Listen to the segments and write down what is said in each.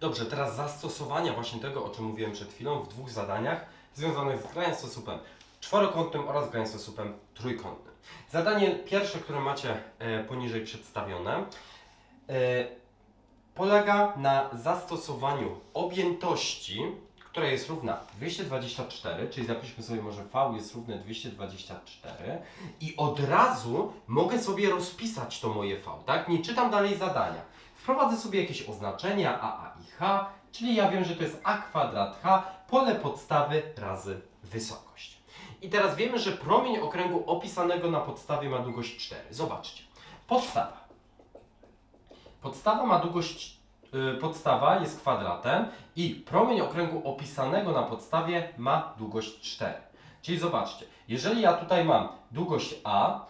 Dobrze, teraz zastosowania właśnie tego, o czym mówiłem przed chwilą, w dwóch zadaniach związanych z granicosłupem czworokątnym oraz granicosłupem trójkątnym. Zadanie pierwsze, które macie e, poniżej przedstawione, e, polega na zastosowaniu objętości, która jest równa 224, czyli zapiszmy sobie może V jest równe 224 i od razu mogę sobie rozpisać to moje V, tak? Nie czytam dalej zadania. Wprowadzę sobie jakieś oznaczenia a, a i h, czyli ja wiem, że to jest a kwadrat h, pole podstawy razy wysokość. I teraz wiemy, że promień okręgu opisanego na podstawie ma długość 4. Zobaczcie. Podstawa. Podstawa ma długość, y, podstawa jest kwadratem i promień okręgu opisanego na podstawie ma długość 4. Czyli zobaczcie, jeżeli ja tutaj mam długość A,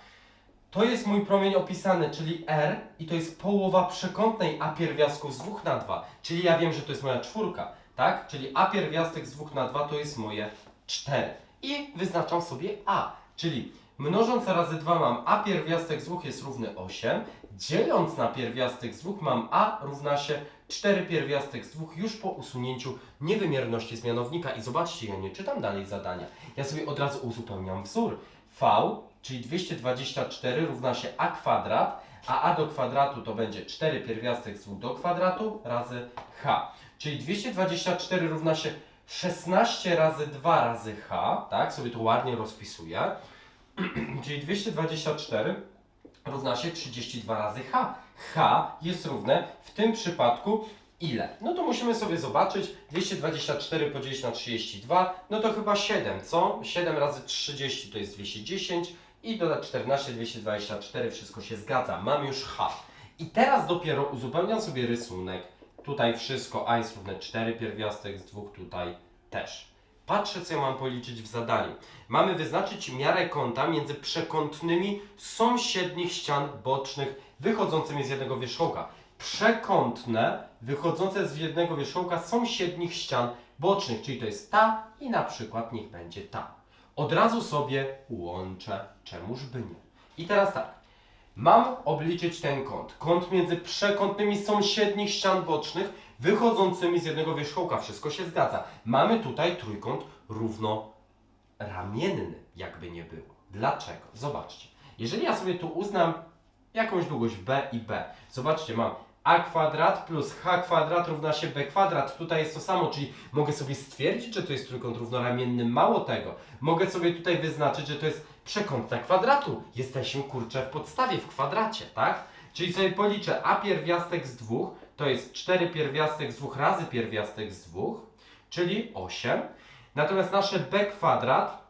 to jest mój promień opisany, czyli R i to jest połowa przekątnej A pierwiastku z 2 na 2, czyli ja wiem, że to jest moja czwórka, tak? Czyli A pierwiastek z 2 na 2 to jest moje 4. I wyznaczam sobie A, czyli mnożąc razy 2 mam A pierwiastek z 2 jest równy 8, dzieląc na pierwiastek z 2 mam A równa się 4 pierwiastek z 2 już po usunięciu niewymierności z mianownika. I zobaczcie, ja nie czytam dalej zadania. Ja sobie od razu uzupełniam wzór. V, czyli 224 równa się A kwadrat, a A do kwadratu to będzie 4 pierwiastek z 2 do kwadratu razy H. Czyli 224 równa się 16 razy 2 razy H, tak? Sobie to ładnie rozpisuję. Czyli 224 równa się 32 razy H. H jest równe w tym przypadku ile? No to musimy sobie zobaczyć. 224 podzielić na 32, no to chyba 7, co? 7 razy 30 to jest 210 i dodać 14, 224, wszystko się zgadza. Mam już H. I teraz dopiero uzupełniam sobie rysunek. Tutaj wszystko, a jest równe 4 pierwiastek z 2, tutaj też. Patrzę, co ja mam policzyć w zadaniu. Mamy wyznaczyć miarę kąta między przekątnymi sąsiednich ścian bocznych wychodzącymi z jednego wierzchołka. Przekątne wychodzące z jednego wierzchołka sąsiednich ścian bocznych, czyli to jest ta i na przykład niech będzie ta. Od razu sobie łączę, czemuż by nie. I teraz tak. Mam obliczyć ten kąt. Kąt między przekątnymi sąsiednich ścian bocznych wychodzącymi z jednego wierzchołka. Wszystko się zgadza. Mamy tutaj trójkąt równoramienny, jakby nie było. Dlaczego? Zobaczcie. Jeżeli ja sobie tu uznam jakąś długość b i b, zobaczcie, mam a kwadrat plus h kwadrat równa się b kwadrat. Tutaj jest to samo, czyli mogę sobie stwierdzić, że to jest trójkąt równoramienny. Mało tego, mogę sobie tutaj wyznaczyć, że to jest przekątna kwadratu. Jesteśmy kurczę w podstawie, w kwadracie, tak? Czyli sobie policzę a pierwiastek z 2 to jest 4 pierwiastek z 2 razy pierwiastek z 2, czyli 8. Natomiast nasze b kwadrat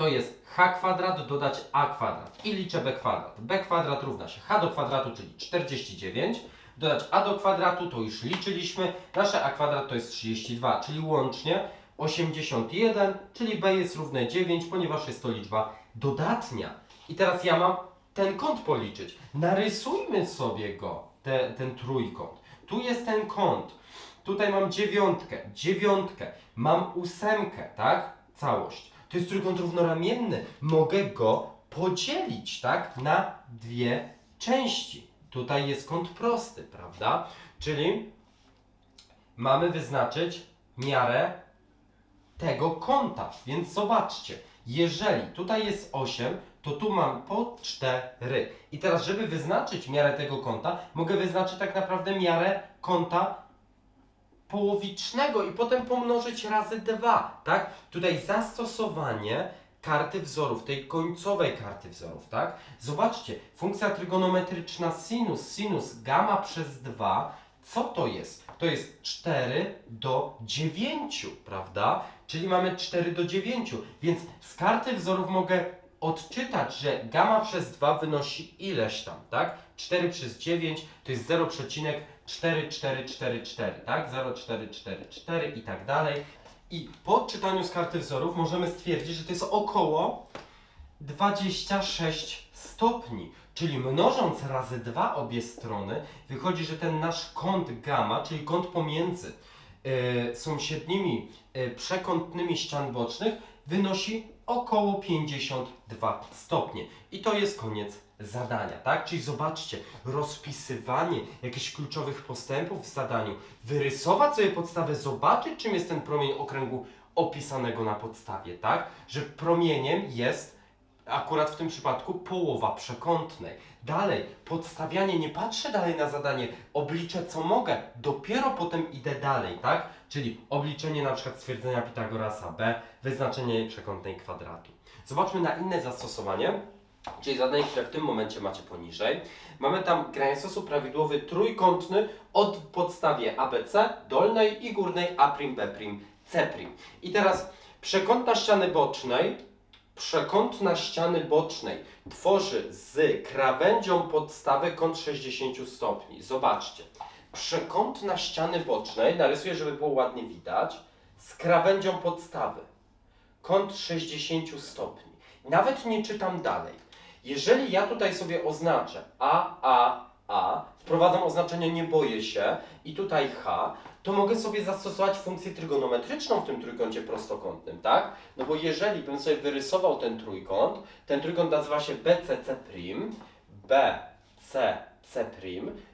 to jest h kwadrat dodać a kwadrat. I liczę b kwadrat. b kwadrat równa się h do kwadratu, czyli 49. Dodać a do kwadratu, to już liczyliśmy. Nasze a kwadrat to jest 32, czyli łącznie 81, czyli b jest równe 9, ponieważ jest to liczba dodatnia. I teraz ja mam ten kąt policzyć. Narysujmy sobie go, te, ten trójkąt. Tu jest ten kąt. Tutaj mam dziewiątkę, dziewiątkę, mam ósemkę, tak? Całość. To jest trójkąt równoramienny. Mogę go podzielić, tak? Na dwie części. Tutaj jest kąt prosty, prawda? Czyli mamy wyznaczyć miarę tego kąta. Więc zobaczcie, jeżeli tutaj jest 8, to tu mam po 4. I teraz, żeby wyznaczyć miarę tego kąta, mogę wyznaczyć tak naprawdę miarę kąta połowicznego i potem pomnożyć razy 2, tak? Tutaj zastosowanie karty wzorów, tej końcowej karty wzorów, tak? Zobaczcie, funkcja trygonometryczna sinus, sinus gamma przez 2, co to jest? To jest 4 do 9, prawda? Czyli mamy 4 do 9, więc z karty wzorów mogę odczytać, że gamma przez 2 wynosi ileś tam, tak? 4 przez 9 to jest 0,4444, tak? 0,444 i tak dalej. I po odczytaniu z karty wzorów możemy stwierdzić, że to jest około 26 stopni. Czyli mnożąc razy 2 obie strony, wychodzi, że ten nasz kąt gamma, czyli kąt pomiędzy e, sąsiednimi e, przekątnymi ścian bocznych, wynosi około 52 stopnie. I to jest koniec zadania, tak? Czyli zobaczcie, rozpisywanie jakichś kluczowych postępów w zadaniu, wyrysować sobie podstawę, zobaczyć czym jest ten promień okręgu opisanego na podstawie, tak? Że promieniem jest akurat w tym przypadku połowa przekątnej. Dalej, podstawianie, nie patrzę dalej na zadanie, obliczę co mogę, dopiero potem idę dalej, tak? Czyli obliczenie na przykład stwierdzenia Pitagorasa B, wyznaczenie przekątnej kwadratu. Zobaczmy na inne zastosowanie, czyli zadanie, które w tym momencie macie poniżej. Mamy tam granie stosu prawidłowy trójkątny od podstawie ABC, dolnej i górnej A'B', C'. I teraz przekątna ściany bocznej przekątna ściany bocznej tworzy z krawędzią podstawy kąt 60 stopni. Zobaczcie. Przekątna ściany bocznej, narysuję, żeby było ładnie widać, z krawędzią podstawy. Kąt 60 stopni. Nawet nie czytam dalej. Jeżeli ja tutaj sobie oznaczę A, A, A, wprowadzam oznaczenie nie boję się i tutaj H, to mogę sobie zastosować funkcję trygonometryczną w tym trójkącie prostokątnym, tak? No bo jeżeli bym sobie wyrysował ten trójkąt, ten trójkąt nazywa się BCC', BCC'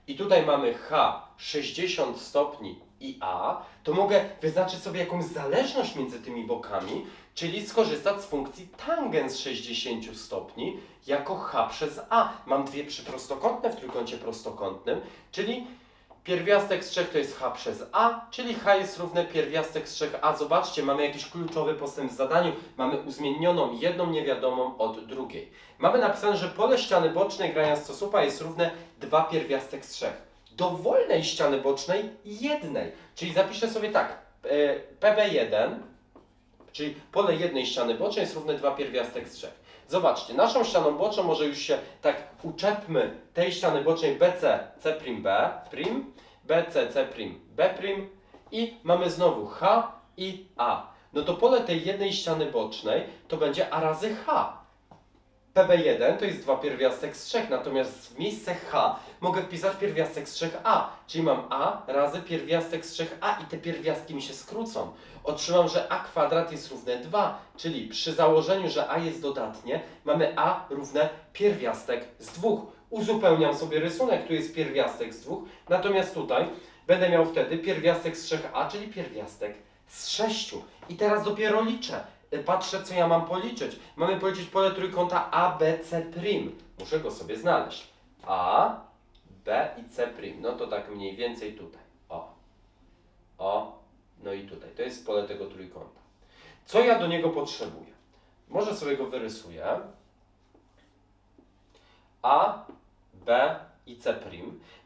i tutaj mamy H 60 stopni i A, to mogę wyznaczyć sobie jakąś zależność między tymi bokami, czyli skorzystać z funkcji tangens 60 stopni jako H przez A. Mam dwie przyprostokątne w trójkącie prostokątnym, czyli Pierwiastek z 3 to jest h przez a, czyli h jest równe pierwiastek z 3a. Zobaczcie, mamy jakiś kluczowy postęp w zadaniu. Mamy uzmienioną jedną niewiadomą od drugiej. Mamy napisane, że pole ściany bocznej grania stosupa jest równe 2 pierwiastek z 3. Do wolnej ściany bocznej jednej. Czyli zapiszę sobie tak, e, PB1, czyli pole jednej ściany bocznej jest równe 2 pierwiastek z 3. Zobaczcie, naszą ścianą boczną może już się tak uczepmy tej ściany bocznej BC, C', B', BC, C', B' i mamy znowu H i A. No to pole tej jednej ściany bocznej to będzie A razy H. PB1 to jest 2 pierwiastek z 3, natomiast w miejsce H mogę wpisać pierwiastek z 3A, czyli mam A razy pierwiastek z 3A i te pierwiastki mi się skrócą. Otrzymam, że A kwadrat jest równe 2, czyli przy założeniu, że A jest dodatnie, mamy A równe pierwiastek z 2. Uzupełniam sobie rysunek, tu jest pierwiastek z 2, natomiast tutaj będę miał wtedy pierwiastek z 3A, czyli pierwiastek z 6. I teraz dopiero liczę. Y, Patrzę, co ja mam policzyć. Mamy policzyć pole trójkąta ABC'. Muszę go sobie znaleźć. A, B i C'. No to tak mniej więcej tutaj. O. O. No i tutaj. To jest pole tego trójkąta. Co ja do niego potrzebuję? Może sobie go wyrysuję. A, B i C'.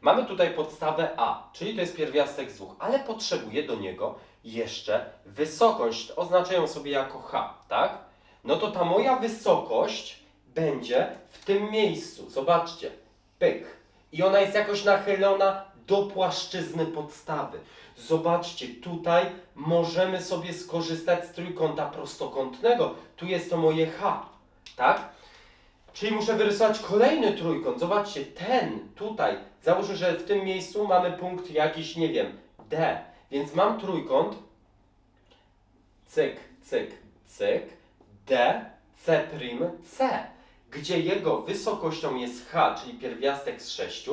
Mamy tutaj podstawę A, czyli to jest pierwiastek z dwóch, ale potrzebuję do niego jeszcze wysokość. Oznaczę ją sobie jako H, tak? No to ta moja wysokość będzie w tym miejscu. Zobaczcie, pyk. I ona jest jakoś nachylona do płaszczyzny podstawy. Zobaczcie, tutaj możemy sobie skorzystać z trójkąta prostokątnego. Tu jest to moje H, tak? Czyli muszę wyrysować kolejny trójkąt. Zobaczcie, ten tutaj. Załóżmy, że w tym miejscu mamy punkt jakiś, nie wiem, D. Więc mam trójkąt. Cyk, cyk, cyk. D, C', C. Gdzie jego wysokością jest H, czyli pierwiastek z 6.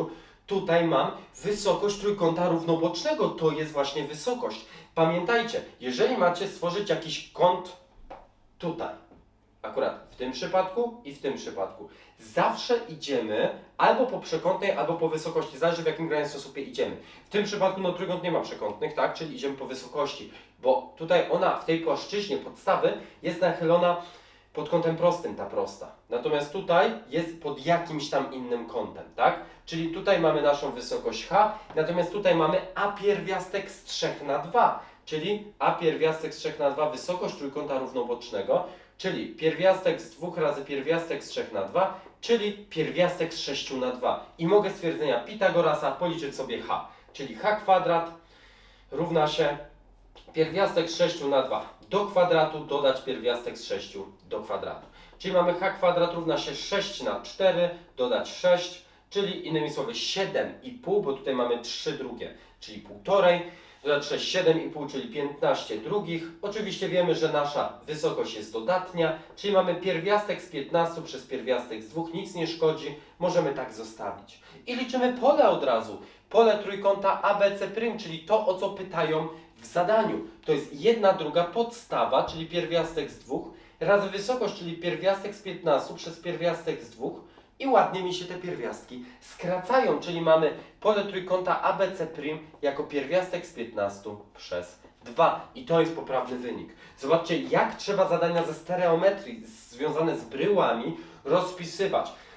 Tutaj mam wysokość trójkąta równobocznego. To jest właśnie wysokość. Pamiętajcie, jeżeli macie stworzyć jakiś kąt tutaj, akurat w tym przypadku i w tym przypadku. Zawsze idziemy albo po przekątnej, albo po wysokości, zależy w jakim granic stosupie idziemy. W tym przypadku no trójkąt nie ma przekątnych, tak? Czyli idziemy po wysokości, bo tutaj ona w tej płaszczyźnie podstawy jest nachylona pod kątem prostym, ta prosta. Natomiast tutaj jest pod jakimś tam innym kątem, tak? Czyli tutaj mamy naszą wysokość h, natomiast tutaj mamy a pierwiastek z 3 na 2, czyli a pierwiastek z 3 na 2 wysokość trójkąta równobocznego, czyli pierwiastek z 2 razy pierwiastek z 3 na 2, czyli pierwiastek z 6 na 2. I mogę stwierdzenia Pitagorasa policzyć sobie h, czyli h kwadrat równa się pierwiastek z 6 na 2 do kwadratu dodać pierwiastek z 6 do kwadratu. Czyli mamy h kwadrat równa się 6 na 4 dodać 6, czyli innymi słowy 7,5, bo tutaj mamy 3 drugie, czyli półtorej. Dodać 6, 7,5, czyli 15 drugich. Oczywiście wiemy, że nasza wysokość jest dodatnia, czyli mamy pierwiastek z 15 przez pierwiastek z 2, nic nie szkodzi, możemy tak zostawić. I liczymy pole od razu. Pole trójkąta ABC', czyli to, o co pytają w zadaniu. To jest jedna druga podstawa, czyli pierwiastek z 2, razy wysokość, czyli pierwiastek z 15 przez pierwiastek z 2 i ładnie mi się te pierwiastki skracają, czyli mamy pole trójkąta ABC' jako pierwiastek z 15 przez 2 i to jest poprawny wynik. Zobaczcie, jak trzeba zadania ze stereometrii związane z bryłami rozpisywać.